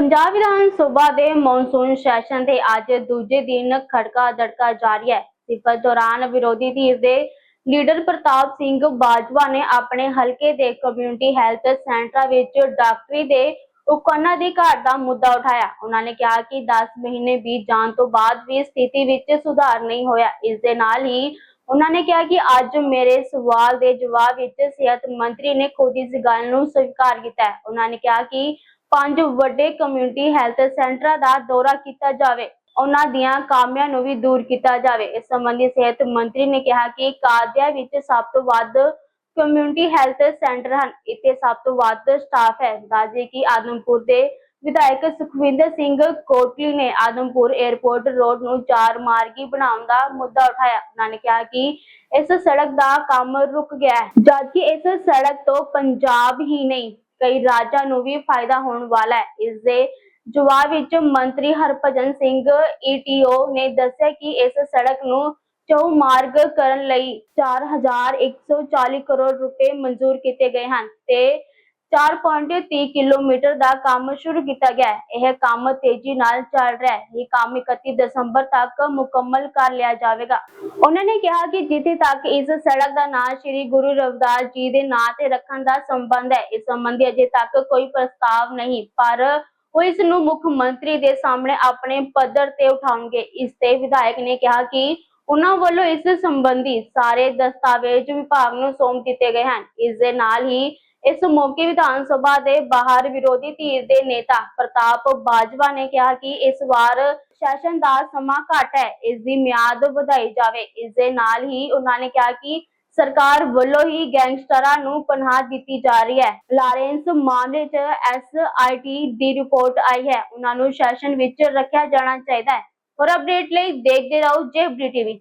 ਪੰਜਾਬ ਵਿਧਾਨ ਸਭਾ ਦੇ monsoon session ਦੇ ਅੱਜ ਦੂਜੇ ਦਿਨ ਖੜਕਾ ਦੜਕਾ ਜਾਰੀ ਹੈ। ਸਿਫਰ ਦੌਰਾਨ ਵਿਰੋਧੀ ਧਿਰ ਦੇ ਲੀਡਰ ਪ੍ਰਤਾਪ ਸਿੰਘ ਬਾਜਵਾ ਨੇ ਆਪਣੇ ਹਲਕੇ ਦੇ ਕਮਿਊਨਿਟੀ ਹੈਲਥ ਸੈਂਟਰਾਂ ਵਿੱਚ ਡਾਕਟਰੀ ਦੇ ਉਪਕਰਨਾਂ ਦੀ ਘਾਟ ਦਾ ਮੁੱਦਾ ਉਠਾਇਆ। ਉਹਨਾਂ ਨੇ ਕਿਹਾ ਕਿ 10 ਮਹੀਨੇ ਬੀਤ ਜਾਣ ਤੋਂ ਬਾਅਦ ਵੀ ਸਥਿਤੀ ਵਿੱਚ ਸੁਧਾਰ ਨਹੀਂ ਹੋਇਆ। ਇਸ ਦੇ ਨਾਲ ਹੀ ਉਹਨਾਂ ਨੇ ਕਿਹਾ ਕਿ ਅੱਜ ਮੇਰੇ ਸਵਾਲ ਦੇ ਜਵਾਬ ਵਿੱਚ ਸਿਹਤ ਮੰਤਰੀ ਨੇ ਖੁਦ ਇਸ ਗੱਲ ਨੂੰ ਸਵੀਕਾਰ ਕੀਤਾ ਹੈ। ਉਹਨਾਂ ਨੇ ਕਿਹਾ ਕਿ ਪੰਜ ਵੱਡੇ ਕਮਿਊਨਿਟੀ ਹੈਲਥ ਸੈਂਟਰਾਂ ਦਾ ਦੌਰਾ ਕੀਤਾ ਜਾਵੇ। ਉਹਨਾਂ ਦੀਆਂ ਕਾਮਿਆਂ ਨੂੰ ਵੀ ਦੂਰ ਕੀਤਾ ਜਾਵੇ। ਇਸ ਸੰਬੰਧੀ ਸਿਹਤ ਮੰਤਰੀ ਨੇ ਕਿਹਾ ਕਿ ਕਾਦਿਆ ਵਿੱਚ ਸਭ ਤੋਂ ਵੱਧ ਕਮਿਊਨਿਟੀ ਹੈਲਥ ਸੈਂਟਰ ਹਨ। ਇੱਥੇ ਸਭ ਤੋਂ ਵੱਧ ਸਟਾਫ ਹੈ। ਦੱਸਦੇ ਕਿ ਆਦਮਪੁਰ ਦੇ ਵਿਧਾਇਕ ਸੁਖਵਿੰਦਰ ਸਿੰਘ ਕੋਟਲੀ ਨੇ ਆਦਮਪੁਰ 에ਅਰਪੋਰਟ ਰੋਡ ਨੂੰ ਚਾਰ ਮਾਰਗੀ ਬਣਾਉਣ ਦਾ ਮੁੱਦਾ ਉਠਾਇਆ। ਉਹਨਾਂ ਨੇ ਕਿਹਾ ਕਿ ਇਸ ਸੜਕ ਦਾ ਕੰਮ ਰੁਕ ਗਿਆ ਹੈ। ਜਦਕਿ ਇਸ ਸੜਕ ਤੋਂ ਪੰਜਾਬ ਹੀ ਨਹੀਂ ਕਈ ਰਾਜਾਂ ਨੂੰ ਵੀ ਫਾਇਦਾ ਹੋਣ ਵਾਲਾ ਹੈ। ਇਸ ਦੇ ਜਵਾਬ ਵਿੱਚ ਮੰਤਰੀ ਹਰਭਜਨ ਸਿੰਘ ਈਟੀਓ ਨੇ ਦੱਸਿਆ ਕਿ ਇਸ ਸੜਕ ਨੂੰ ਚੌਮਾਰਗ ਕਰਨ ਲਈ 4140 ਕਰੋੜ ਰੁਪਏ ਮਨਜ਼ੂਰ ਕੀਤੇ ਗਏ ਹਨ ਤੇ 4.30 ਕਿਲੋਮੀਟਰ ਦਾ ਕੰਮ ਸ਼ੁਰੂ ਕੀਤਾ ਗਿਆ ਹੈ। ਇਹ ਕੰਮ ਤੇਜ਼ੀ ਨਾਲ ਚੱਲ ਰਿਹਾ ਹੈ। ਇਹ ਕੰਮ 31 ਦਸੰਬਰ ਤੱਕ ਮੁਕੰਮਲ ਕਰ ਲਿਆ ਜਾਵੇਗਾ। ਉਹਨਾਂ ਨੇ ਕਿਹਾ ਕਿ ਜਿੱਥੇ ਤੱਕ ਇਸ ਸੜਕ ਦਾ ਨਾਂ ਸ੍ਰੀ ਗੁਰੂ ਰਵਿਦਾਸ ਜੀ ਦੇ ਨਾਂ ਤੇ ਰੱਖਣ ਦਾ ਸੰਬੰਧ ਹੈ, ਇਸ ਸੰਬੰਧੀ ਅਜੇ ਤੱਕ ਕੋਈ ਪ੍ਰਸਤਾਵ ਨਹੀਂ, ਪਰ ਉਹ ਇਸ ਨੂੰ ਮੁੱਖ ਮੰਤਰੀ ਦੇ ਸਾਹਮਣੇ ਆਪਣੇ ਪੱਧਰ ਤੇ ਉਠਾਉਣਗੇ। ਇਸ ਤੇ ਵਿਧਾਇਕ ਨੇ ਕਿਹਾ ਕਿ ਉਹਨਾਂ ਵੱਲੋਂ ਇਸ ਸੰਬੰਧੀ ਸਾਰੇ ਦਸਤਾਵੇਜ਼ ਵਿਭਾਗ ਨੂੰ ਸੌਂਪ ਦਿੱਤੇ ਗਏ ਹਨ। ਇਸ ਦੇ ਨਾਲ ਹੀ ਇਸ ਮੌਕੇ ਵਿਧਾਨ ਸਭਾ ਦੇ ਬਾਹਰ ਵਿਰੋਧੀ ਧਿਰ ਦੇ ਨੇਤਾ ਪ੍ਰਤਾਪ ਬਾਜਵਾ ਨੇ ਕਿਹਾ ਕਿ ਇਸ ਵਾਰ ਸੈਸ਼ਨ ਦਾ ਸਮਾਂ ਘੱਟ ਹੈ, ਇਸ ਦੀ ਮਿਆਦ ਵਧਾਈ ਜਾਵੇ। ਇਸ ਦੇ ਨਾਲ ਹੀ ਉਹਨਾਂ ਨੇ ਕਿਹਾ ਕਿ ਸਰਕਾਰ ਵੱਲੋਂ ਹੀ ਗੈਂਗਸਟਰਾਂ ਨੂੰ ਪਨਾਹ ਦਿੱਤੀ ਜਾ ਰਹੀ ਹੈ। ਲਾਰੈਂਸ ਮਾਮਲੇ 'ਚ ਐਸਆਈਟੀ ਦੀ ਰਿਪੋਰਟ ਆਈ ਹੈ। ਉਹਨਾਂ ਨੂੰ ਸੈਸ਼ਨ ਵਿੱਚ ਰੱਖਿਆ ਜਾਣਾ ਚਾਹੀਦਾ ਹੈ। ਔਰ ਅਪਡੇਟ ਲਈ ਦੇਖਦੇ ਰਹੋ ਜੇਬਰੀ ਟੀਵੀ